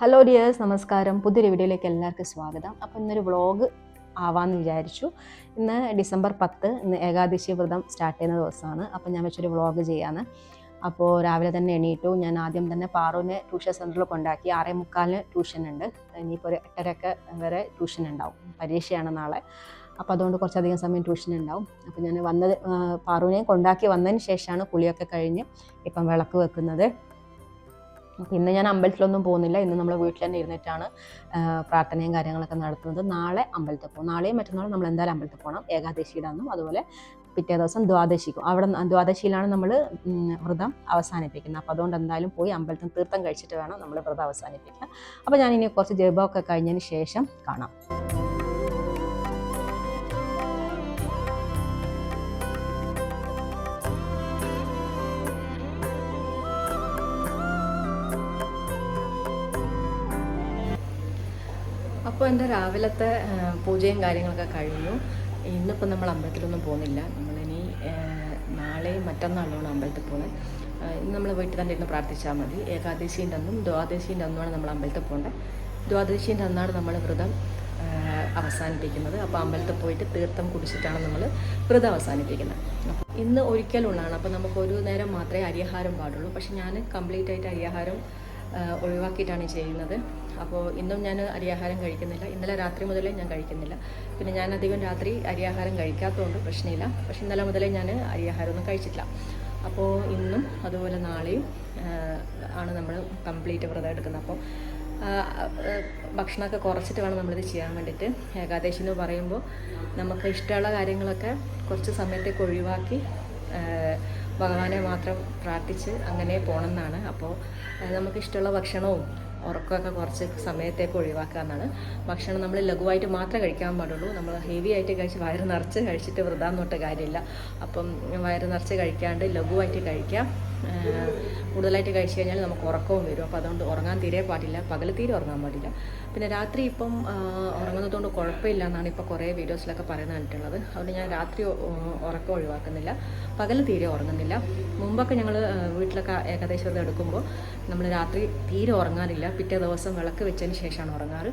Hello dears നമസ്കാരം. പുതിയൊരു വീഡിയോയിലേക്ക് എല്ലാവർക്കും സ്വാഗതം. അപ്പോൾ ഇന്നൊരു വ്ളോഗ് ആവാമെന്ന് വിചാരിച്ചു. ഇന്ന് ഡിസംബർ പത്ത് ഇന്ന് ഏകാദശി വ്രതം സ്റ്റാർട്ട് ചെയ്യുന്ന ദിവസമാണ്. അപ്പോൾ ഞാൻ വെച്ചൊരു വ്ളോഗ് ചെയ്യാന്ന്. അപ്പോൾ രാവിലെ തന്നെ എണീറ്റു. ഞാൻ ആദ്യം തന്നെ പാറുവിനെ ട്യൂഷൻ സെന്ററിൽ കൊണ്ടാക്കി. ആറേ മുക്കാലിന് ട്യൂഷൻ ഉണ്ട്. ഇനിയിപ്പോൾ ഒരു എട്ടരയൊക്കെ വരെ ട്യൂഷൻ ഉണ്ടാവും. പരീക്ഷയാണ് നാളെ. അപ്പോൾ അതുകൊണ്ട് കുറച്ചധികം സമയം ട്യൂഷൻ ഉണ്ടാവും. അപ്പോൾ ഞാൻ വന്നത് പാറുവിനെ കൊണ്ടാക്കി വന്നതിന് ശേഷമാണ് കുളിയൊക്കെ കഴിഞ്ഞ് ഇപ്പം വിളക്ക് വെക്കുന്നത്. ഇന്ന് ഞാൻ അമ്പലത്തിലൊന്നും പോകുന്നില്ല. ഇന്ന് നമ്മൾ വീട്ടിൽ തന്നെ ഇരുന്നിട്ടാണ് പ്രാർത്ഥനയും കാര്യങ്ങളൊക്കെ നടത്തുന്നത്. നാളെ അമ്പലത്തിൽ പോകും. നാളെയും മറ്റന്നാളും നമ്മൾ എന്തായാലും അമ്പലത്തിൽ പോകണം ഏകാദശിയുടെ അന്നും അതുപോലെ പിറ്റേ ദിവസം ദ്വാദശിക്കും. അവിടെ ദ്വാദശിയിലാണ് നമ്മൾ വ്രതം അവസാനിപ്പിക്കുന്നത്. അപ്പോൾ അതുകൊണ്ട് എന്തായാലും പോയി അമ്പലത്തിൽ തീർത്ഥം കഴിച്ചിട്ട് വേണം നമ്മൾ വ്രതം അവസാനിപ്പിക്കാൻ. അപ്പോൾ ഞാൻ ഇനി കുറച്ച് ജപമൊക്കെ കഴിഞ്ഞതിന് ശേഷം കാണാം. അപ്പോൾ എന്റെ രാവിലത്തെ പൂജയും കാര്യങ്ങളൊക്കെ കഴിഞ്ഞു. ഇന്നിപ്പോൾ നമ്മൾ അമ്പലത്തിലൊന്നും പോകുന്നില്ല. നമ്മളിനി നാളെയും മറ്റന്നാളുമാണ് അമ്പലത്തിൽ പോകുന്നത്. ഇന്ന് നമ്മൾ വീട്ടിൽ തന്നെ ഇരുന്ന് പ്രാർത്ഥിച്ചാൽ മതി. ഏകാദശീന്റെ അന്നും ദ്വാദശീന്റെ അന്നുമാണ് നമ്മൾ അമ്പലത്തിൽ പോകേണ്ടത്. ദ്വാദശീന്റെ അന്നാണ് നമ്മൾ വ്രതം അവസാനിപ്പിക്കുന്നത്. അപ്പോൾ അമ്പലത്തിൽ പോയിട്ട് തീർത്ഥം കുടിച്ചിട്ടാണ് നമ്മൾ വ്രതം അവസാനിപ്പിക്കുന്നത്. ഇന്ന് ഒരിക്കലുള്ളതാണ് അപ്പോൾ നമുക്ക് ഒരു നേരം മാത്രമേ അരിയാഹാരം പാടുള്ളൂ. പക്ഷേ ഞാൻ കംപ്ലീറ്റ് ആയിട്ട് അരിയാഹാരം ഒഴിവാക്കിയിട്ടാണ് ചെയ്യുന്നത്. അപ്പോൾ ഇന്നും ഞാൻ അരിയാഹാരം കഴിക്കുന്നില്ല. ഇന്നലെ രാത്രി മുതലേ ഞാൻ കഴിക്കുന്നില്ല. പിന്നെ ഞാൻ അധികം രാത്രി അരിയാഹാരം കഴിക്കാത്തതുകൊണ്ട് പ്രശ്നമില്ല. പക്ഷെ ഇന്നലെ മുതലേ ഞാൻ അരിയാഹാരമൊന്നും കഴിച്ചിട്ടില്ല. അപ്പോൾ ഇന്നും അതുപോലെ നാളെയും ആണ് നമ്മൾ കംപ്ലീറ്റ് വ്രതം എടുക്കുന്നത്. അപ്പോൾ ഭക്ഷണമൊക്കെ കുറച്ചിട്ട് വേണം നമ്മളിത് ചെയ്യാൻ വേണ്ടിയിട്ട്. ഏകാദശി എന്ന് പറയുമ്പോൾ നമുക്ക് ഇഷ്ടമുള്ള കാര്യങ്ങളൊക്കെ കുറച്ച് സമയത്തേക്ക് ഒഴിവാക്കി ഭഗവാനെ മാത്രം പ്രാർത്ഥിച്ച് അങ്ങനെ പോകണമെന്നാണ് അപ്പോൾ നമുക്കിഷ്ടമുള്ള ഭക്ഷണവും ഉറക്കമൊക്കെ കുറച്ച് സമയത്തേക്ക് ഒഴിവാക്കുക എന്നാണ് ഭക്ഷണം നമ്മൾ ലഘുവായിട്ട് മാത്രമേ കഴിക്കാൻ പാടുള്ളൂ. നമ്മൾ ഹെവി ആയിട്ട് കഴിച്ച് വയറ് നിറച്ച് കഴിച്ചിട്ട് വൃതാന്നോട്ട് കാര്യമില്ല. അപ്പം വയറ് നിറച്ച് കഴിക്കാണ്ട് ലഘുവായിട്ട് കഴിക്കാം. കൂടുതലായിട്ട് കഴിച്ചു കഴിഞ്ഞാൽ നമുക്ക് ഉറക്കവും വരും. അപ്പോൾ അതുകൊണ്ട് ഉറങ്ങാൻ തീരെ പാടില്ല. പകൽ തീരെ ഉറങ്ങാൻ പാടില്ല. പിന്നെ രാത്രി ഇപ്പം ഉറങ്ങുന്നതുകൊണ്ട് കുഴപ്പമില്ല എന്നാണ് ഇപ്പോൾ കുറേ വീഡിയോസിലൊക്കെ പറയുന്നത് കണ്ടിട്ടുള്ളത്. അതുകൊണ്ട് ഞാൻ രാത്രി ഉറക്കം ഒഴിവാക്കുന്നില്ല. പകൽ തീരെ ഉറങ്ങുന്നില്ല. മുമ്പൊക്കെ ഞങ്ങൾ വീട്ടിലൊക്കെ ഏകദേശം ഇത് എടുക്കുമ്പോൾ നമ്മൾ രാത്രി തീരെ ഉറങ്ങാറില്ല. പിറ്റേ ദിവസം വിളക്ക് വെച്ചതിന് ശേഷമാണ് ഉറങ്ങാറ്.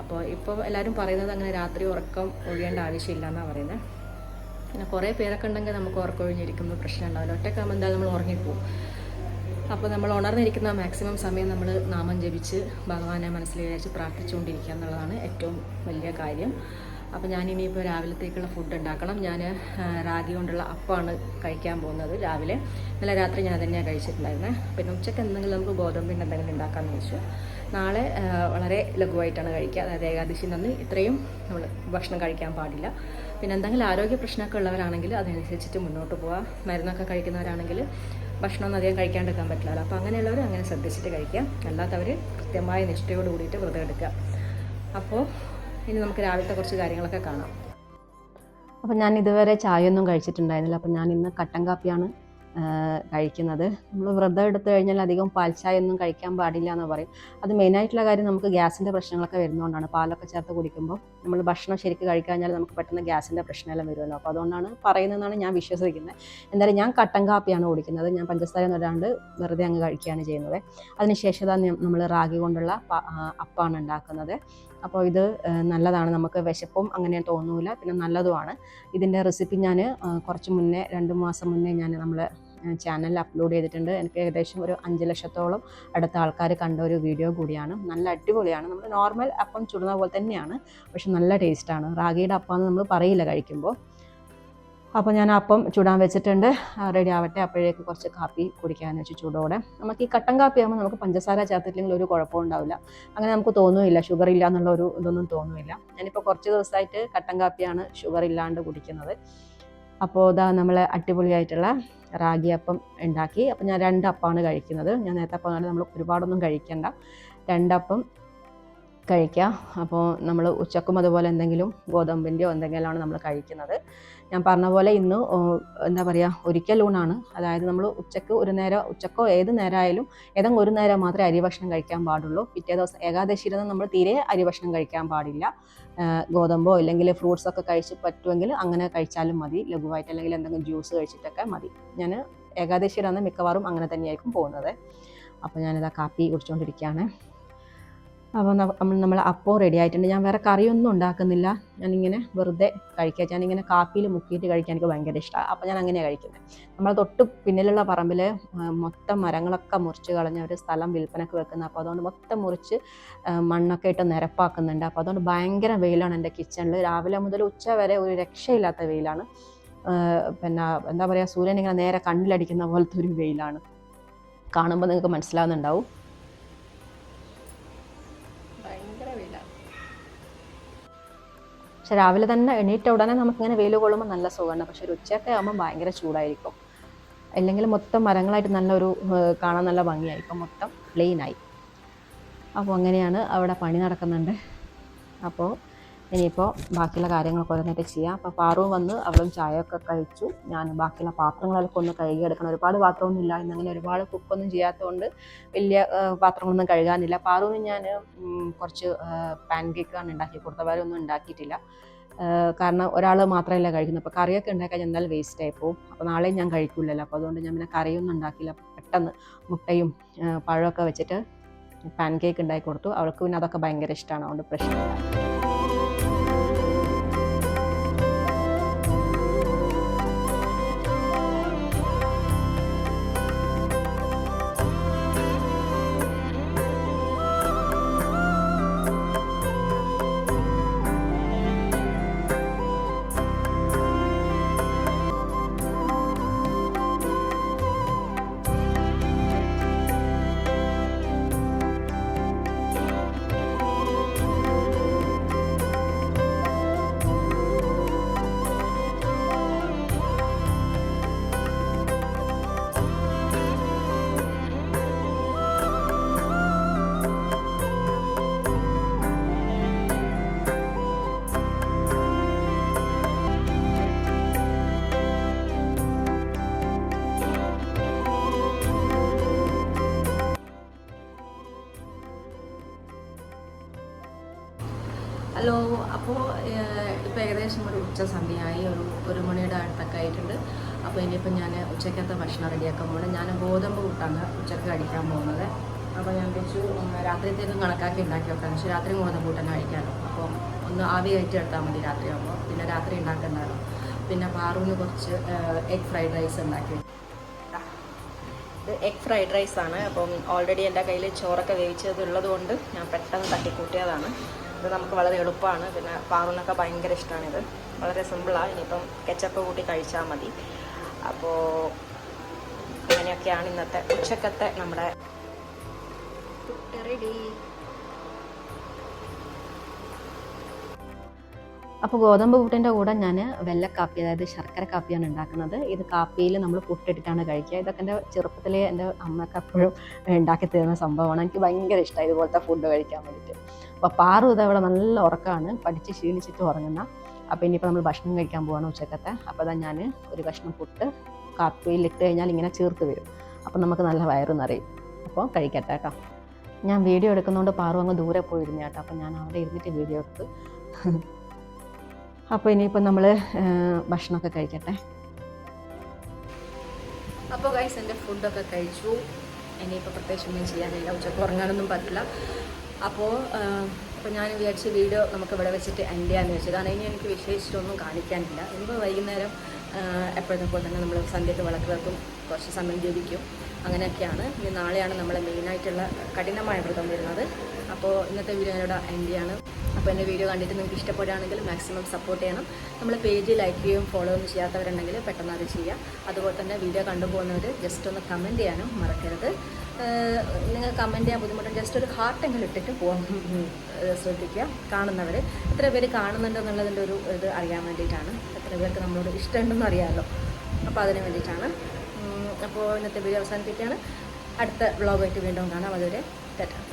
അപ്പോൾ ഇപ്പോൾ എല്ലാവരും പറയുന്നത് അങ്ങനെ രാത്രി ഉറക്കം ഒഴിയേണ്ട ആവശ്യമില്ല എന്നാണ് പറയുന്നത് പിന്നെ കുറേ പേരൊക്കെ ഉണ്ടെങ്കിൽ നമുക്ക് ഉറക്കൊഴിഞ്ഞിരിക്കുമ്പോൾ പ്രശ്നം ഉണ്ടാവില്ല. ഒറ്റക്കാകുമ്പോൾ എന്തായാലും നമ്മൾ ഉറങ്ങിപ്പോവും. അപ്പോൾ നമ്മൾ ഉണർന്നിരിക്കുന്ന മാക്സിമം സമയം നമ്മൾ നാമം ജപിച്ച് ഭഗവാനെ മനസ്സിൽ വിചാരിച്ച് പ്രാർത്ഥിച്ചുകൊണ്ടിരിക്കുക എന്നുള്ളതാണ് ഏറ്റവും വലിയ കാര്യം. അപ്പോൾ ഞാൻ ഇനിയിപ്പോൾ രാവിലത്തേക്കുള്ള ഫുഡ് ഉണ്ടാക്കണം. ഞാൻ റാഗി കൊണ്ടുള്ള അപ്പമാണ് കഴിക്കാൻ പോകുന്നത് രാവിലെ. ഇന്നലെ രാത്രി ഞാൻ തന്നെയാണ് കഴിച്ചിട്ടുണ്ടായിരുന്നത് പിന്നെ ഉച്ചയ്ക്ക് എന്തെങ്കിലും നമുക്ക് ഗോതമ്പിന്റെ എന്തെങ്കിലും ഉണ്ടാക്കാമെന്ന് വെച്ചു നാളെ വളരെ ലഘുവായിട്ടാണ് കഴിക്കുക. അതായത് ഏകാദശി അന്ന് ഇത്രയും നമ്മൾ ഭക്ഷണം കഴിക്കാൻ പാടില്ല. പിന്നെ എന്തെങ്കിലും ആരോഗ്യ പ്രശ്നമൊക്കെ ഉള്ളവരാണെങ്കിൽ അതനുസരിച്ചിട്ട് മുന്നോട്ട് പോവുക മരുന്നൊക്കെ കഴിക്കുന്നവരാണെങ്കിൽ ഭക്ഷണമൊന്നും അധികം കഴിക്കാണ്ടിരിക്കാൻ പറ്റില്ല അപ്പോൾ അങ്ങനെയുള്ളവർ അങ്ങനെ ശ്രദ്ധിച്ചിട്ട് കഴിക്കുക. അല്ലാത്തവർ കൃത്യമായ നിഷ്ഠയോട് കൂടിയിട്ട് വ്രതം എടുക്കുക. അപ്പോൾ ഇനി നമുക്ക് രാവിലത്തെ കുറച്ച് കാര്യങ്ങളൊക്കെ കാണാം. അപ്പോൾ ഞാൻ ഇതുവരെ ചായയൊന്നും കഴിച്ചിട്ടുണ്ടായിരുന്നില്ല. അപ്പോൾ ഞാൻ ഇന്ന് കട്ടൻ കാപ്പിയാണ് കഴിക്കുന്നത്. നമ്മൾ വ്രതം എടുത്തു കഴിഞ്ഞാൽ അധികം പാൽച്ചായ ഒന്നും കഴിക്കാൻ പാടില്ല എന്ന് പറയും. അത് മെയിനായിട്ടുള്ള കാര്യം നമുക്ക് ഗ്യാസിന്റെ പ്രശ്നങ്ങളൊക്കെ വരുന്നതുകൊണ്ടാണ് പാലൊക്കെ ചേർത്ത് കുടിക്കുമ്പോൾ നമ്മൾ ഭക്ഷണം ശരിക്ക് കഴിക്കാഞ്ഞാൽ നമുക്ക് പെട്ടെന്ന് ഗ്യാസിന്റെ പ്രശ്നമെല്ലാം വരുമല്ലോ. അപ്പോൾ അതുകൊണ്ടാണ് പറയുന്നതെന്നാണ് ഞാൻ വിശ്വസിക്കുന്നത്. എന്തായാലും ഞാൻ കട്ടൻ കാപ്പിയാണ് കുടിക്കുന്നത്. ഞാൻ പഞ്ചസാര ഇടാണ്ട് വെറുതെ അങ്ങ് കഴിക്കുകയാണ് ചെയ്യുന്നത്. അതിനുശേഷം നമ്മൾ റാഗി കൊണ്ടുള്ള അപ്പാണ് ഉണ്ടാക്കുന്നത്. അപ്പോൾ ഇത് നല്ലതാണ്. നമുക്ക് വിശപ്പും അങ്ങനെ തോന്നൂല. പിന്നെ നല്ലതുമാണ്. ഇതിന്റെ റെസിപ്പി ഞാൻ കുറച്ച് മുന്നേ രണ്ട് മാസം മുന്നേ ഞാൻ നമ്മൾ ചാനലിൽ അപ്ലോഡ് ചെയ്തിട്ടുണ്ട്. എനിക്ക് ഏകദേശം ഒരു അഞ്ച് ലക്ഷത്തോളം അടുത്ത ആൾക്കാർ കണ്ട ഒരു വീഡിയോ കൂടിയാണ്. നല്ല അടിപൊളിയാണ്. നമ്മൾ നോർമൽ അപ്പം ചുടുന്ന പോലെ തന്നെയാണ്. പക്ഷെ നല്ല ടേസ്റ്റാണ് റാഗിയുടെ അപ്പം എന്ന് നമ്മൾ പറയില്ല കഴിക്കുമ്പോൾ അപ്പോൾ ഞാൻ അപ്പം ചൂടാൻ വെച്ചിട്ടുണ്ട്. റെഡി ആവട്ടെ. അപ്പോഴേക്ക് കുറച്ച് കാപ്പി കുടിക്കാമെന്ന് വെച്ച് ചൂടോടെ. നമുക്ക് ഈ കട്ടൻ കാപ്പി ആകുമ്പോൾ നമുക്ക് പഞ്ചസാര ചേർത്തിട്ടില്ലെങ്കിൽ ഒരു കുഴപ്പവും ഉണ്ടാവില്ല. അങ്ങനെ നമുക്ക് തോന്നുമില്ല ഷുഗർ ഇല്ല എന്നുള്ള ഒരു ഇതൊന്നും തോന്നുമില്ല ഞാനിപ്പോൾ കുറച്ച് ദിവസമായിട്ട് കട്ടൻ കാപ്പിയാണ് ഷുഗർ ഇല്ലാണ്ട് കുടിക്കുന്നത്. അപ്പോൾ ഇതാ നമ്മൾ അടിപൊളിയായിട്ടുള്ള റാഗി അപ്പം ഉണ്ടാക്കി. അപ്പോൾ ഞാൻ രണ്ടപ്പമാണ് കഴിക്കുന്നത്. ഞാൻ നേരത്തെ പറഞ്ഞാൽ നമ്മൾ ഒരുപാടൊന്നും കഴിക്കണ്ട. രണ്ടപ്പം കഴിക്കുക. അപ്പോൾ നമ്മൾ ഉച്ചക്കും അതുപോലെ എന്തെങ്കിലും ഗോതമ്പിന്റെയോ എന്തെങ്കിലുമാണ് നമ്മൾ കഴിക്കുന്നത്. ഞാൻ പറഞ്ഞ പോലെ ഇന്ന് എന്താ പറയുക ഒരിക്കൽ ഊണാണ്. അതായത് നമ്മൾ ഉച്ചയ്ക്ക് ഒരു നേരം ഉച്ചക്കോ ഏത് നേരമായാലും ഏതെങ്കിലും ഒരു നേരം മാത്രമേ അരി ഭക്ഷണം കഴിക്കാൻ പാടുള്ളൂ. പിറ്റേ ദിവസം ഏകാദശിയിലൊന്നും നമ്മൾ തീരെ അരി ഭക്ഷണം കഴിക്കാൻ പാടില്ല. ഗോതമ്പോ അല്ലെങ്കിൽ ഫ്രൂട്ട്സ് ഒക്കെ കഴിച്ച് പറ്റുമെങ്കിൽ അങ്ങനെ കഴിച്ചാലും മതി. ലഘുവായിട്ട് അല്ലെങ്കിൽ എന്തെങ്കിലും ജ്യൂസ് കഴിച്ചിട്ടൊക്കെ മതി. ഞാൻ ഏകാദശിയിലാണ് മിക്കവാറും അങ്ങനെ തന്നെയായിരിക്കും പോകുന്നത്. അപ്പോൾ ഞാനിതാ കാപ്പി കുടിച്ചുകൊണ്ടിരിക്കുകയാണ് അപ്പോൾ നമ്മൾ നമ്മൾ അപ്പോൾ റെഡി ആയിട്ടുണ്ട്. ഞാൻ വേറെ കറിയൊന്നും ഉണ്ടാക്കുന്നില്ല. ഞാനിങ്ങനെ വെറുതെ കഴിക്കുക ഞാനിങ്ങനെ കാപ്പിയിൽ മുക്കിയിട്ട് കഴിക്കാൻ എനിക്ക് ഭയങ്കര ഇഷ്ടമാണ് അപ്പോൾ ഞാൻ അങ്ങനെയാണ് കഴിക്കുന്നത് നമ്മൾ തൊട്ട് പിന്നിലുള്ള പറമ്പിൽ മൊത്തം മരങ്ങളൊക്കെ മുറിച്ച് കളഞ്ഞ ഒരു സ്ഥലം വിൽപ്പനക്ക് വെക്കുന്നത് അപ്പോൾ അതുകൊണ്ട് മൊത്തം മുറിച്ച് മണ്ണൊക്കെ ഇട്ട് നിരപ്പാക്കുന്നുണ്ട്. അപ്പോൾ അതുകൊണ്ട് ഭയങ്കര വെയിലാണ് എന്റെ കിച്ചണിൽ രാവിലെ മുതൽ ഉച്ച വരെ ഒരു രക്ഷയില്ലാത്ത വെയിലാണ്. പിന്നെ എന്താ പറയുക സൂര്യൻ ഇങ്ങനെ നേരെ കണ്ണിലടിക്കുന്ന പോലത്തെ ഒരു വെയിലാണ്. കാണുമ്പോൾ നിങ്ങൾക്ക് മനസ്സിലാവുന്നുണ്ടാവും. പക്ഷെ രാവിലെ തന്നെ എണീറ്റ ഉടനെ നമുക്കിങ്ങനെ വെയിൽ കൊള്ളുമ്പോൾ നല്ല സുഖമാണ്. പക്ഷെ ഒരു ഉച്ചയൊക്കെ ആകുമ്പോൾ ഭയങ്കര ചൂടായിരിക്കും. അല്ലെങ്കിൽ മൊത്തം മരങ്ങളായിട്ട് നല്ലൊരു കാണാൻ നല്ല ഭംഗിയായിരിക്കും. മൊത്തം പ്ലെയിനായി അപ്പോൾ അങ്ങനെയാണ് അവിടെ പണി നടക്കുന്നുണ്ട്. അപ്പോൾ ഇനിയിപ്പോൾ ബാക്കിയുള്ള കാര്യങ്ങളൊക്കെ ഓരോന്നായിട്ട് ചെയ്യാം. അപ്പോൾ പാറു വന്ന് അവളും ചായയൊക്കെ കഴിച്ചു. ഞാൻ ബാക്കിയുള്ള പാത്രങ്ങളൊക്കെ ഒന്ന് കഴുകിയെടുക്കണം ഒരുപാട് പാത്രമൊന്നും ഇല്ല. ഇന്നങ്ങനെ ഒരുപാട് കുക്കൊന്നും ചെയ്യാത്തതുകൊണ്ട് വലിയ പാത്രങ്ങളൊന്നും കഴുകാനില്ല. പാറുവിന് ഞാൻ കുറച്ച് പാൻ കേക്കാണ് ഉണ്ടാക്കി കൊടുത്തവരൊന്നും ഉണ്ടാക്കിയിട്ടില്ല. കാരണം ഒരാൾ മാത്രമല്ല കഴിക്കുന്നത്. അപ്പോൾ കറിയൊക്കെ ഉണ്ടാക്കാൻ എന്നാൽ വേസ്റ്റ് ആയി പോകും അപ്പോൾ നാളെയും ഞാൻ കഴിക്കില്ലല്ലോ അപ്പോൾ അതുകൊണ്ട് ഞാൻ പിന്നെ കറിയൊന്നും ഉണ്ടാക്കില്ല പെട്ടെന്ന് മുട്ടയും പഴമൊക്കെ വെച്ചിട്ട് പാൻ കേക്ക് ഉണ്ടാക്കി കൊടുത്തു. അവൾക്ക് പിന്നെ അതൊക്കെ ഭയങ്കര ഇഷ്ടമാണ് അതുകൊണ്ട് പ്രശ്നമില്ല. ഹലോ അപ്പോൾ ഇപ്പോൾ ഏകദേശം ഒരു ഉച്ച സമയമായി ഒരു ഒരു മണിയുടെ അടുത്തൊക്കെ ആയിട്ടുണ്ട്. അപ്പോൾ ഇനിയിപ്പോൾ ഞാൻ ഉച്ചക്കത്തെ ഭക്ഷണം റെഡിയാക്കാൻ പോകുന്നത് ഞാൻ ഗോതമ്പ് കൂട്ടാണ് ഉച്ചയ്ക്ക് കഴിക്കാൻ പോകുന്നത്. അപ്പോൾ ഞാൻ വെച്ചു രാത്രിത്തേക്കും കണക്കാക്കി ഉണ്ടാക്കി വെക്കാം. പക്ഷേ രാത്രി ഗോതമ്പ് കൂട്ടാൻ കഴിക്കാമല്ലോ അപ്പോൾ ഒന്ന് ആവി കയറ്റി എടുത്താൽ മതി രാത്രിയാകുമ്പോൾ പിന്നെ രാത്രി ഉണ്ടാക്കണ്ടല്ലോ പിന്നെ പാറുവിന് കുറച്ച് എഗ് ഫ്രൈഡ് റൈസ് ഉണ്ടാക്കി ഇത് എഗ് ഫ്രൈഡ് റൈസാണ് അപ്പം ഓൾറെഡി എന്റെ കയ്യിൽ ചോറൊക്കെ വേവിച്ചത് ഉള്ളതുകൊണ്ട് ഞാൻ പെട്ടെന്ന് തട്ടിക്കൂട്ടിയതാണ്. ഇത് നമുക്ക് വളരെ എളുപ്പമാണ്. പിന്നെ പാറുന്നൊക്കെ ഭയങ്കര ഇത് വളരെ സിമ്പിളാണ് ഇനിയിപ്പം കെച്ചപ്പ് കൂട്ടി കഴിച്ചാൽ മതി. അപ്പോൾ അങ്ങനെയൊക്കെയാണ് ഇന്നത്തെ ഉച്ചക്കത്തെ നമ്മുടെ റെഡി അപ്പോൾ ഗോതമ്പ് പുട്ടിന്റെ കൂടെ ഞാൻ വെല്ലക്കാപ്പി അതായത് ശർക്കര കാപ്പിയാണ് ഉണ്ടാക്കുന്നത്. ഇത് കാപ്പിയിൽ നമ്മൾ പുട്ടിട്ടിട്ടാണ് കഴിക്കുക. ഇതൊക്കെ എന്റെ ചെറുപ്പത്തിലേ എന്റെ അമ്മയൊക്കെ എപ്പോഴും ഉണ്ടാക്കി തരുന്ന സംഭവമാണ്. എനിക്ക് ഭയങ്കര ഇഷ്ടമായി ഇതുപോലത്തെ ഫുഡ് കഴിക്കാൻ വേണ്ടിയിട്ട് അപ്പോൾ പാറു അവിടെ നല്ല ഉറക്കമാണ് പഠിച്ച് ശീലിച്ചിട്ട് ഉറങ്ങുന്ന. അപ്പോൾ ഇനിയിപ്പോൾ നമ്മൾ ഭക്ഷണം കഴിക്കാൻ പോവാണ് ഉച്ചക്കത്തെ. അപ്പോൾ അതാ ഞാൻ ഒരു കഷ്ണം പുട്ട് കാപ്പിയിൽ ഇട്ട് കഴിഞ്ഞാൽ ഇങ്ങനെ ചേർത്ത് വരും. അപ്പോൾ നമുക്ക് നല്ല വയറ് നിറയും. അപ്പോൾ കഴിക്കട്ടെ കേട്ടോ. ഞാൻ വീഡിയോ എടുക്കുന്നതുകൊണ്ട് പാറു അങ്ങ് ദൂരെ പോയിരുന്നു കേട്ടോ. അപ്പോൾ ഞാൻ അവിടെ ഇരുന്നിട്ട് വീഡിയോ എടുത്ത്. അപ്പോൾ ഇനിയിപ്പോൾ നമ്മൾ ഭക്ഷണമൊക്കെ കഴിക്കട്ടെ. അപ്പോൾ ഗൈസ് എന്റെ ഫുഡൊക്കെ കഴിച്ചു. ഇനിയിപ്പോൾ പ്രത്യേകിച്ച് ഒന്നും ചെയ്യാനില്ല. ഉച്ചയ്ക്ക് ഉറങ്ങാനൊന്നും പറ്റില്ല. അപ്പോൾ അപ്പോൾ ഞാൻ വിചാരിച്ച വീഡിയോ നമുക്ക് ഇവിടെ വെച്ചിട്ട് എൻഡ് ചെയ്യാമെന്ന് വെച്ചത് കാരണം ഇനി എനിക്ക് വിശേഷിച്ചൊന്നും കാണിക്കാനില്ല. ഇനിയിപ്പോൾ വൈകുന്നേരം എപ്പോഴത്തെ പോലെ തന്നെ നമ്മൾ സന്ധ്യയ്ക്ക് വിളക്ക് വെക്കും കുറച്ച് സമയം ജപിക്കും. അങ്ങനെയൊക്കെയാണ്. ഇനി നാളെയാണ് നമ്മൾ മെയിനായിട്ടുള്ള കഠിനമായ വ്രതം വരുന്നത്. അപ്പോൾ ഇന്നത്തെ വീഡിയോ ഞാനിവിടെ എൻഡ് ചെയ്യാണ്. അപ്പോൾ എന്റെ വീഡിയോ കണ്ടിട്ട് നിങ്ങൾക്ക് ഇഷ്ടപ്പെടുകയാണെങ്കിൽ മാക്സിമം സപ്പോർട്ട് ചെയ്യണം. നമ്മൾ പേജ് ലൈക്ക് ചെയ്യുകയും ഫോളോ ഒന്നും ചെയ്യാത്തവരുണ്ടെങ്കിൽ പെട്ടെന്ന് അത് ചെയ്യുക അതുപോലെ തന്നെ വീഡിയോ കണ്ടുപോകുന്നവർ ജസ്റ്റ് ഒന്ന് കമന്റ് ചെയ്യാനും മറക്കരുത്. നിങ്ങൾ കമന്റ് ചെയ്യാൻ ബുദ്ധിമുട്ടുണ്ട്. ജസ്റ്റ് ഒരു ഹാർട്ടെങ്കിലും ഇട്ടിട്ട് പോകാൻ ശ്രദ്ധിക്കുക കാണുന്നവർ എത്ര പേര് കാണുന്നുണ്ടോ കാണുന്നുണ്ടെന്നുള്ളതിന്റെ ഒരു ഇത് അറിയാൻ വേണ്ടിയിട്ടാണ്. എത്ര പേർക്ക് നമ്മളോട് ഇഷ്ടമുണ്ടെന്ന് അറിയാമല്ലോ. അപ്പോൾ അതിന് വേണ്ടിയിട്ടാണ്. അപ്പോൾ ഇന്നത്തെ വീഡിയോ അവസാനിപ്പിക്കുകയാണ്. അടുത്ത വ്ളോഗായിട്ട് വീണ്ടും കാണാം. അതുവരെ തെറ്റാം